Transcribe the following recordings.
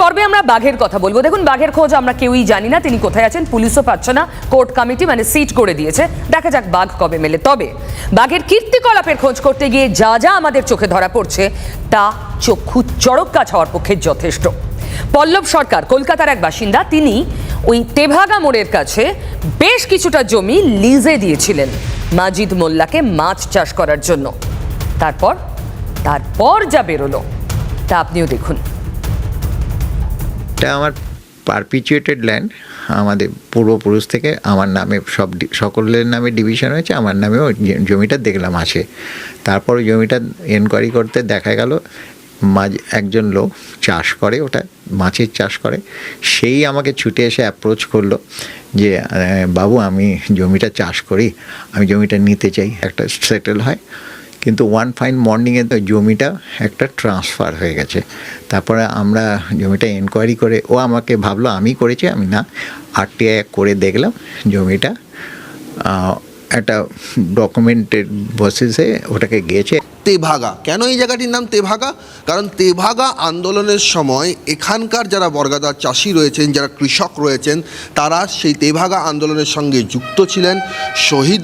পর্বে আমরা বাঘের কথা বলব। দেখুন, বাঘের খোঁজ আমরা কেউই জানি না। তিনি কোথায় আছেন? পুলিশও পাচ্ছে না। কোর্ট কমিটি মানে সিট করে দিয়েছে। দেখা যাক বাঘ কবে মেলে। তবে বাঘের কীর্তিকলাপের খোঁজ করতে গিয়ে যা যা আমাদের চোখে ধরা পড়ছে, তা চক্ষু চড়ক গাছ হওয়ার পক্ষে যথেষ্ট। পল্লব সরকার, কলকাতার এক বাসিন্দা, তিনি ওই তেভাগা মোড়ের কাছে বেশ কিছুটা জমি লিজে দিয়েছিলেন মাজিদ মোল্লাকে মাছ চাষ করার জন্য। তারপর তারপর যা বেরোলো, তা আপনিও দেখুন। এটা আমার পারপিচুয়েটেড ল্যান্ড আমাদের পূর্বপুরুষ থেকে আমার নামে সব সকলের নামে ডিভিশন হয়েছে, আমার নামেও জমিটা দেখলাম আছে তারপর জমিটা এনকোয়ারি করতে দেখা গেল, মাঝ, একজন লোক চাষ করে, ওটা মাছের চাষ করে, সেই আমাকে ছুটে এসে অ্যাপ্রোচ করল যে বাবু, আমি জমিটা চাষ করি, আমি জমিটা নিতে চাই, একটা সেটেল হয়। কিন্তু ওয়ান ফাইন মর্নিংয়ে তো জমিটা একটা ট্রান্সফার হয়ে গেছে। তারপরে আমরা জমিটা এনকোয়ারি করে, ও আমাকে ভাবলো আমি করেছি, আমি না আরটিআই করে দেখলাম জমিটা একটা ডকুমেন্টেড বসেসে ওটাকে গিয়েছে তেভাগা। কেন এই জায়গাটির নাম তেভাগা? কারণ তেভাগা আন্দোলনের সময় এখানকার যারা বর্গাদার চাষি রয়েছেন, যারা কৃষক রয়েছেন, তারা সেই তেভাগা আন্দোলনের সঙ্গে যুক্ত ছিলেন, শহীদ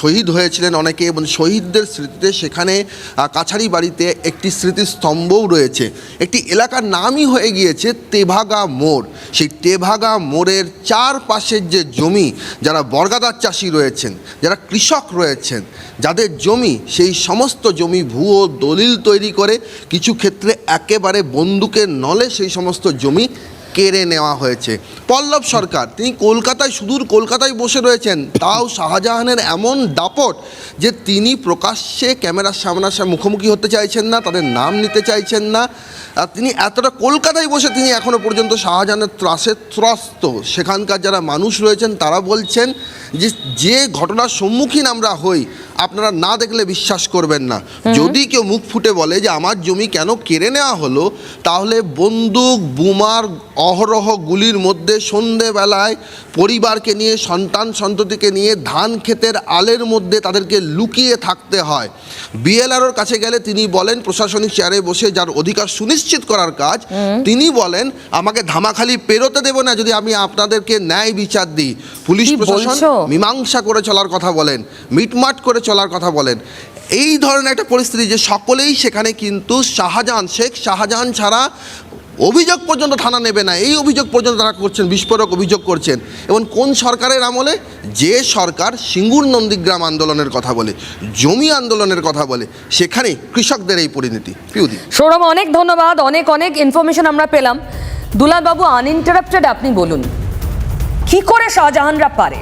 শহীদ হয়েছিলেন অনেকে এবং শহীদদের স্মৃতিতে সেখানে কাছারি বাড়িতে একটি স্মৃতিস্তম্ভও রয়েছে। একটি এলাকার নামই হয়ে গিয়েছে তেভাগা মোড়। সেই তেভাগা মোড়ের চারপাশের যে জমি, যারা বর্গাদার চাষি রয়েছেন, যারা কৃষক রয়েছেন, যাদের জমি সেই সমস্ত জমি ভুয়ো দলিল তৈরি করে কিছু ক্ষেত্রে একেবারে বন্দুকের নলে সেই সমস্ত জমি কেড়ে নেওয়া হয়েছে। পল্লব সরকার তিনি কলকাতায় সুদূর কলকাতায় বসে রয়েছেন। তাও শাহজাহানের এমন দাপট যে তিনি প্রকাশ্যে ক্যামেরার সামনাসামনি মুখোমুখি হতে চাইছেন না তাদের নাম নিতে চাইছেন না। আর তিনি এতটা কলকাতায় বসে তিনি এখনও পর্যন্ত শাহজাহানের ত্রাসে ত্রস্ত। সেখানকার যারা মানুষ রয়েছেন তারা বলছেন যে যে ঘটনার সম্মুখীন আমরা হই আপনারা না দেখলে বিশ্বাস করবেন না। যদি কেউ মুখ ফুটে বলে যে আমার জমি কেন কেড়ে নেওয়া হলো? তাহলে বন্দুক বুমার অহরহ গুলির মধ্যে সন্ধেবেলায় পরিবারকে নিয়ে সন্তান সন্ততিকে নিয়ে ধান ক্ষেতের আলের মধ্যে তাদেরকে লুকিয়ে থাকতে হয়। বিএলআরওর কাছে গেলে তিনি বলেন প্রশাসনিক চেয়ারে বসে যার অধিকার সুনিশ্চিত করার কাজ তিনি বলেন আমাকে ধামাখালি পেরোতে দেব না যদি আমি আপনাদেরকে ন্যায় বিচার দিই। পুলিশ প্রশাসন মীমাংসা করে চলার কথা বলেন মিটমাট করে চলার কথা বলেন। এই ধরনের একটা পরিস্থিতি যে সকলেই সেখানে কিন্তু শাহজাহান শেখ শাহজাহান ছাড়া অভিযোগ পর্যন্ত থানা নেবে না। এই অভিযোগ পর্যন্ত তারা করছেন বিস্ফোরক অভিযোগ করছেন। এবং কোন সরকারের আমলে? যে সরকার সিঙ্গুর নন্দীগ্রাম আন্দোলনের কথা বলে জমি আন্দোলনের কথা বলে সেখানে কৃষকদের এই পরিণতি। পিউদি। সৌরভ অনেক ধন্যবাদ অনেক অনেক ইনফরমেশন আমরা পেলাম। দুলাল বাবু আনইন্টারাপ্টেড আপনি বলুন। কি করে শাহজাহানরা পারে?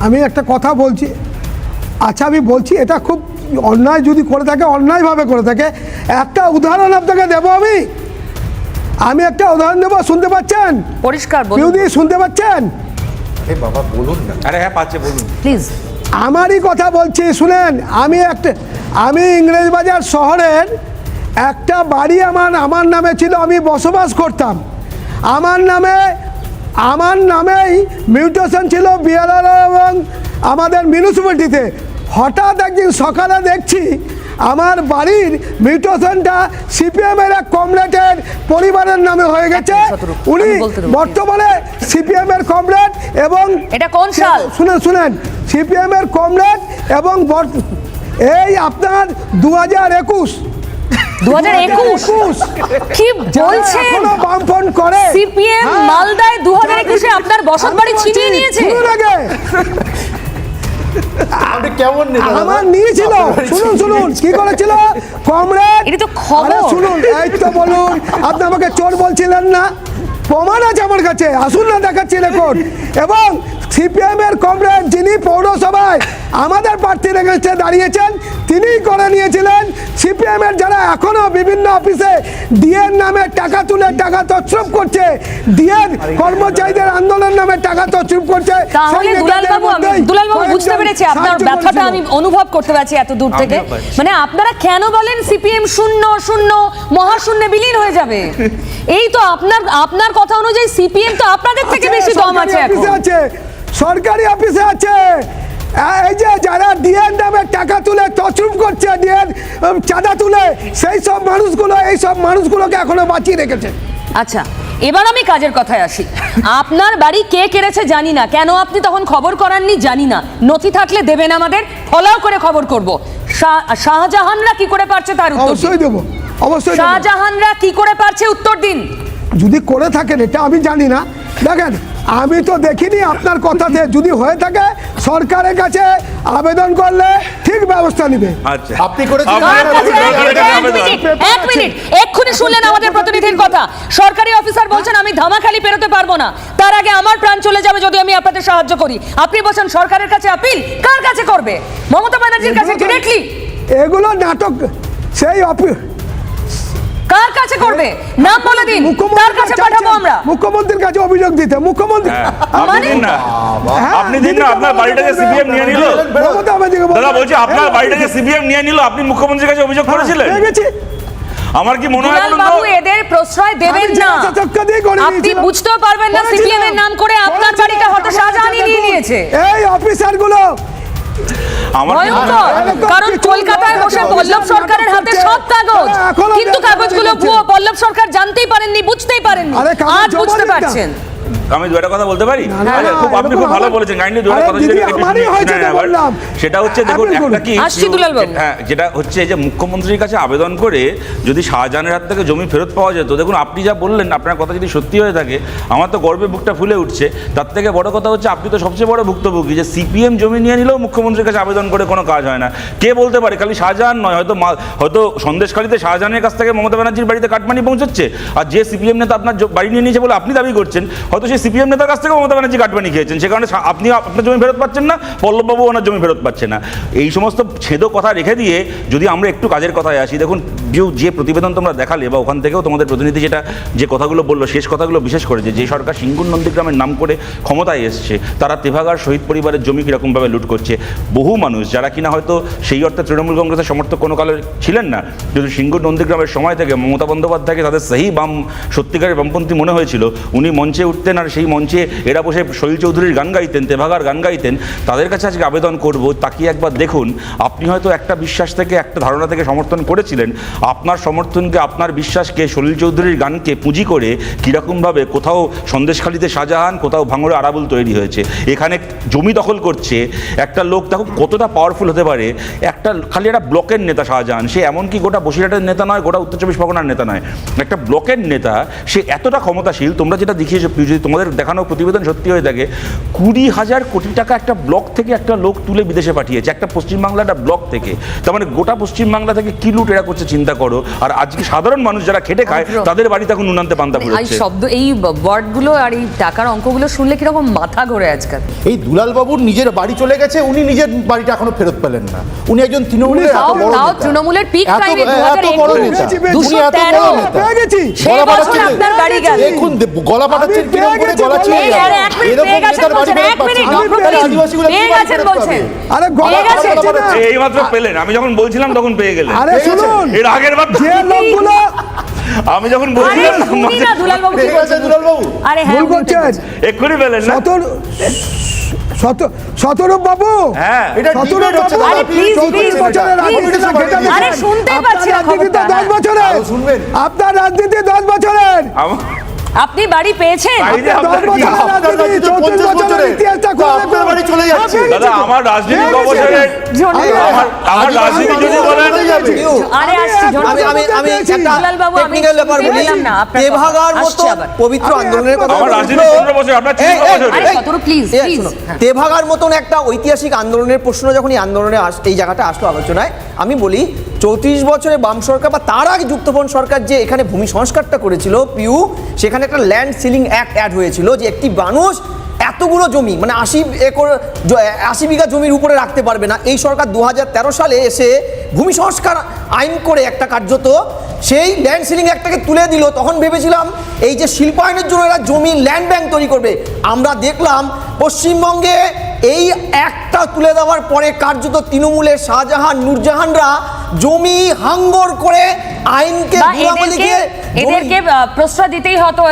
আমি একটা কথা বলছি। আচ্ছা আমি বলছি এটা খুব অন্যায় যদি করে থাকে অন্যায়ভাবে করে থাকে। একটা উদাহরণ আপনাকে দেবো আমি। আমি একটা উদাহরণ দেবো শুনতে পাচ্ছেন? পরিষ্কার বলুন। পিউদি শুনতে পাচ্ছেন? আরে হ্যাঁ পাচ্ছে বলুন। প্লিজ। আমারই কথা বলছি শুনেন আমি একটা আমি ইংরেজবাজার শহরের একটা বাড়ি আমার আমার নামে ছিল আমি বসবাস করতাম। আমার নামে আমার নামেই মিউটেশন ছিল বিআরআর এবং আমাদের মিউনিসিপ্যালিটিতে। হঠাৎ একদিন সকালে দেখছি আমার বাড়ির মিউটেশনটা সিপিএমের এক কমরেডের পরিবারের নামে হয়ে গেছে। উনি বর্তমানে সিপিএমের কমরেড এবং এটা কোন সাল? শুনেন শুনেন। সিপিএম এর কমরেড এবং এই আপনার দু হাজার একুশ? কি বলছেন? বামফ্রন্ট করে সিপিএম হ্যাঁ। মালদায় দু হাজার একুশে আপনার বসত বাড়ি ছিনিয়ে নিয়েছে? শুনুন আগে। আপনি কেমন নেতা আমার নিয়েছিল। শুনুন শুনুন কি করেছিল? কমরেড এটা তো খবর। শুনুন এই তো বলুন আপনি আমাকে চোর বলছিলেন না? প্রমাণ আছে আমার কাছে আসুন না দেখাচ্ছি রেকর্ড। এবং সিপিএম এর কমরেড যিনি পৌরসভায় আমাদের প্রার্থীর এগেনস্টে দাঁড়িয়েছেন তিনিই করে নিয়েছিলেন। সিপিএম এর যারা এখনও বিভিন্ন অফিসে ডিএর নামে টাকা তুলে টাকা তছরুপ করছে ডিএর কর্মচারীদের আন্দোলন নামে টাকা তছরুপ করছে। তাহলে সেই দুলাল বাবু আমি দুলাল বাবু বুঝতে পেরেছি আপনার ব্যথাটা আমি অনুভব করতে পারছি এত দূর থেকে। মানে আপনারা কেন বলেন সিপিএম শূন্য শূন্য মহাশূন্যে বিলীন হয়ে যাবে? এই তো আপনার আপনার কথা অনুযায়ী সিপিএম তো আপনাদের থেকে বেশি দম আছে অফিসে আছে সরকারি অফিসে আছে। এই যে যারা ডিএর নামে টাকা তুলে তছরুপ করছে ডিএর চাঁদা তুলে সেই সব মানুষগুলো এই সব মানুষগুলোকে এখনও বাঁচিয়ে রেখেছে। আচ্ছা। এবার আমি কাজের কথায় আসি। আপনার বাড়ি কে কেড়েছে জানি না। কেন আপনি তখন খবর করাননি জানি না। নথি থাকলে দেবেন আমাদের ফলাও করে খবর করব। শাহ- শাহজাহানরা কি করে পারছে তার উত্তর। অবশ্যই দেবো অবশ্যই শাহজাহানরা কি করে পারছে উত্তর দিন? যদি করে থাকেন এটা আমি জানি না। দেখেন আমি তো দেখিনি আপনার কথাতে। যদি হয়ে থাকে সরকারের কাছে আবেদন করলে ঠিক ব্যবস্থা নেবে। আচ্ছা। আপনি? এক মিনিট, মিনিট এক্ষুনি শুনলেন আমাদের প্রতিনিধির কথা। সরকারি অফিসার বলছেন আমি ধামাখালি পেরোতে পারব না। তার আগে আমার প্রাণ চলে যাবে যদি আমি আপনাদের সাহায্য করি। আপনি বলছেন সরকারের কাছে আপিল? কার কাছে করবে? মমতা ব্যানার্জির কাছে ডিরেক্টলি এগুলো নাটক। সেই অফি- কার কাছে করবে? নাম বলে দিন তার মুখ্যমন্ত্রীর কাছে পাঠাবো আমরা? মুখ্যমন্ত্রীর কাছে অভিযোগ দিতে মুখ্যমন্ত্রী হ্যাঁ, আপনি মানে? দিন না। হ্যাঁ, আপনি দিন না আপনার বাড়িটাকে সিপিএম নিয়ে নিল। দাদা বলছি আপনার হ্যাঁ, বাড়িটাকে সিপিএম নিয়ে নিল আপনি মুখ্যমন্ত্রীর কাছে অভিযোগ করেছিলেন? আমার কি মনে হয় বাবু এদের প্রশ্রয় দেবেন না। করে আপনি। বুঝতেও পারবেন না সিপিএম এর নাম করে আপনার। বাড়িটা হয়তো আমার নিয়ে নিয়েছে। এই আমার ভয়ঙ্কর হয়? এরকম কারণ কলকাতায় লোক বসে পল্লব অফিসার কাগজ। কিন্তু কাগজগুলো। ভুয়ো পল্লব সরকার জানতেই পারেননি বুঝতেই পারেননি। আজ বুঝতে পারছেন। আমি দু একটা কথা বলতে পারি খুব আপনি খুব ভালো বলেছেন কাইন্ডলি দু একটা আরে কথা আবার। বললাম। সেটা হচ্ছে দেখুন একটা কি। হ্যাঁ যেটা হচ্ছে যে মুখ্যমন্ত্রীর কাছে আবেদন করে যদি শাহজাহানের হাত থেকে জমি ফেরত পাওয়া যেত দেখুন আপনি যা বললেন আপনার কথা যদি সত্যি হয়ে থাকে আমার তো গর্বে বুকটা ফুলে উঠছে তার থেকে বড় কথা হচ্ছে আপনি তো সবচেয়ে বড় ভুক্তভোগী যে সিপিএম জমি নিয়ে নিলেও মুখ্যমন্ত্রীর কাছে আবেদন করে কোনো কাজ হয় না কে বলতে পারে খালি শাহজাহান নয় হয়তো মা- হয়তো সন্দেশখালীতে শাহজাহানের কাছ থেকে মমতা ব্যানার্জির বাড়িতে কাটমানি পৌঁছচ্ছে আর যে সিপিএম নেতা আপনার বাড়ি নিয়ে নিয়েছে বলে আপনি দাবি করছেন হয়তো সেই সিপিএম নেতার কাছ থেকে মমতা ব্যানার্জি কাটমানি খেয়েছেন, সে কারণে আপনি আপনার জমি ফেরত পাচ্ছেন না, পল্লববাবু ওনার জমি ফেরত পাচ্ছে না। এই সমস্ত ছেদো কথা রেখে দিয়ে যদি আমরা একটু কাজের কথায় আসি, দেখুন, যে- প্রতিবেদন তোমরা দেখালে বা ওখান থেকেও তোমাদের প্রতিনিধি যেটা, যে কথাগুলো বলল, শেষ কথাগুলো বিশেষ করে যে সরকার সিঙ্গুর নন্দীগ্রামের নাম করে ক্ষমতায় এসছে, তারা তেভাগার শহীদ পরিবারের জমি কীরকমভাবে লুট করছে, বহু মানুষ, যারা কিনা হয়তো সেই অর্থে তৃণমূল কংগ্রেসের সমর্থক কোনো কালে ছিলেন না, কিন্তু সিঙ্গুর নন্দীগ্রামের সময় থেকে মমতা বন্দ্যোপাধ্যায়কে তাদের সেই বাম, সত্যিকারের বামপন্থী মনে হয়েছিল, উনি মঞ্চে উঠতেন আর সেই মঞ্চে এরা বসে শৈল চৌধুরীর গান গাইতেন, তেভাগার গান গাইতেন, তাদের কাছে আজকে আবেদন করব, তাকিয়ে একবার দেখুন, আপনি হয়তো একটা বিশ্বাস থেকে, একটা ধারণা থেকে সমর্থন করেছিলেন, আপনার সমর্থনকে, আপনার বিশ্বাসকে সলিল চৌধুরীর গানকে পুঁজি করে কীরকমভাবে কোথাও সন্দেশখালিতে শাহজাহান, কোথাও ভাঙড়ে আরাবুল তৈরি হয়েছে। এখানে জমি দখল করছে, একটা লোক দেখো কতটা পাওয়ারফুল হতে পারে, একটা খালি একটা ব্লকের নেতা শাহজাহান, সে এমনকি গোটা বসিরহাটের নেতা নয়, গোটা উত্তর চব্বিশ পরগনার নেতা নয়, একটা ব্লকের নেতা, সে এতটা ক্ষমতাশীল, তোমরা যেটা দেখিয়েছো যদি তোমাদের দেখানো প্রতিবেদন সত্যি হয়ে থাকে কুড়ি হাজার কোটি টাকা একটা ব্লক থেকে একটা লোক তুলে বিদেশে পাঠিয়েছে একটা পশ্চিমবাংলা একটা ব্লক থেকে তার মানে গোটা পশ্চিমবাংলা থেকে কি লুট এরা করছে চিন্তা করো আর আজকে সাধারণ মানুষ যারা খেটে খায় তাদের বাড়িতে এখন নুনান্তে পান্তা এই শব্দ এই ওয়ার্ডগুলো আর এই টাকার অঙ্কগুলো শুনলে কীরকম মাথা ঘোরে আজকাল এই দুলালবাবুর নিজের বাড়ি চলে গেছে উনি নিজের বাড়িটা এখনও ফেরত পেলেন না উনি একজন তৃণমূলের। তৃণমূলের পিক টাইমে এত বড় 2021 নেতা। পেয়েছি, পেয়েছি। উনি এত বড় 213 নেতা। পেয়ে গেছি সে গলা বছর ফাটাচ্ছেন। আপনার বাড়ি গেল দেখুন গলা কীরকম পেয়ে করে গলা ছিঁড়ে এরকম নেতার বাড়ি ফেরত? আরে গলা। এই মাত্র পেলেন। আমি যখন বলছিলাম তখন পেয়ে গেলেন। আরে শুনুন এর আগের বার যে লোকগুলো আমি যখন বলছিলাম না আরে হ্যাঁ ভুল করছেন। এক্ষুনি পেলেন না? সতর বাবু। হ্যাঁ এটা সতরূপ বাবু। দাদা, আরে please, চৌত্রিশ বছরের রাজনীতি please, কেটে গেছে। আরে শুনতেই আপনার রাজনীতি দশ। বছরের শুনবেন। আপনার রাজনীতি দশ বছরের আমার- আপনি বাড়ি পেয়েছেন বাড়ি- দশ আপনার কি- বছরের আপনার রাজনীতি রাজনীতি তো চৌত্রিশ 50 বছরের বছরের। ইতিহাসটা তো খুলে আপনার দেখুন। বাড়ি চলে যাচ্ছে। হ্যাঁ, পেয়ে দাদা আমার রাজনীতি অবসরের আমার আমার রাজনীতি যদি বলেন আরে আমি আমি আমি একটা আমি ব্যাপার বলি পেলাম না আপনার কথা। তেভাগার মতো পবিত্র আন্দোলনের কথা আমার রাজনীতি পনেরো বছর আপনার এই, চল্লিশ এই, বছর আরে এই, সতেরো, please, এই, please। শোনো, তেভাগার মতন একটা ঐতিহাসিক আন্দোলনের প্রশ্ন যখন এই আন্দোলনে এই জায়গাটা আসলো আলোচনায় আমি বলি চৌত্রিশ বছরে বাম সরকার বা তার আগে যুক্তফ্রন্ট সরকার যে এখানে ভূমি সংস্কারটা করেছিল, পিউ, সেখানে একটা ল্যান্ড সিলিং অ্যাক্ট অ্যাড হয়েছিল যে একটি মানুষ এতগুলো জমি মানে আশি একর আশি বিঘা জমির উপরে রাখতে পারবে না। এই সরকার দু হাজার তেরো সালে এসে ভূমি সংস্কার আইন করে একটা কার্যত সেই ল্যান্ড সিলিং একটাকে তুলে দিল। তখন ভেবেছিলাম এই যে শিল্পায়নের জন্য এরা জমি ল্যান্ড ব্যাংক তৈরি করবে। আমরা দেখলাম পশ্চিমবঙ্গে এই একটা তুলে দেওয়ার পরে কার্যত তৃণমূলের শাহজাহান নূরজাহানরা জমি হাঙ্গর করে আইনকে এদেরকে প্রশ্রয় দিতেই হতো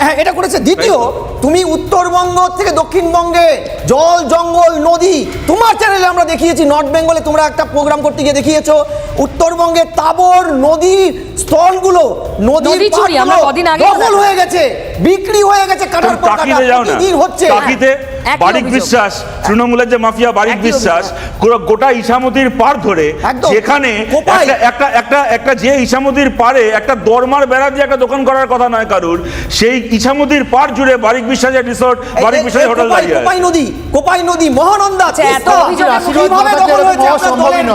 হ্যাঁ এটা করেছে। দ্বিতীয় তুমি উত্তরবঙ্গ থেকে দক্ষিণবঙ্গে জল জঙ্গল নদী তোমার চ্যানেলে আমরা দেখিয়েছি নর্থ বেঙ্গলে তোমরা একটা প্রোগ্রাম করতে গিয়ে দেখিয়েছো। উত্তরবঙ্গে তাবর নদী স্থলগুলো নদীর নদী চুরি, পাড়গুলো দখল হয়ে গেছে বিক্রি হয়ে গেছে কাটার পর কাটা হচ্ছে? বারিক। বিশ্বাস তৃণমূলের যে মাফিয়া বারিক বিশ্বাস গোটা ইসামতির পার ধরে যেখানে একটা একটা একটা যে ইসামতির পারে একটা দরমার বেড়া দিয়ে একটা দোকান করার কথা নয় কারুর সেই ইসামতির পার জুড়ে বারিক বিশ্বাসের রিসোর্ট বারিক বিশ্বাসের হোটেল কোপাই দাঁড়িয়ে কোপাই নদী কোপাই নদী মহানন্দা আছে এত কীভাবে দখল হয়েছে? আপনার দলের।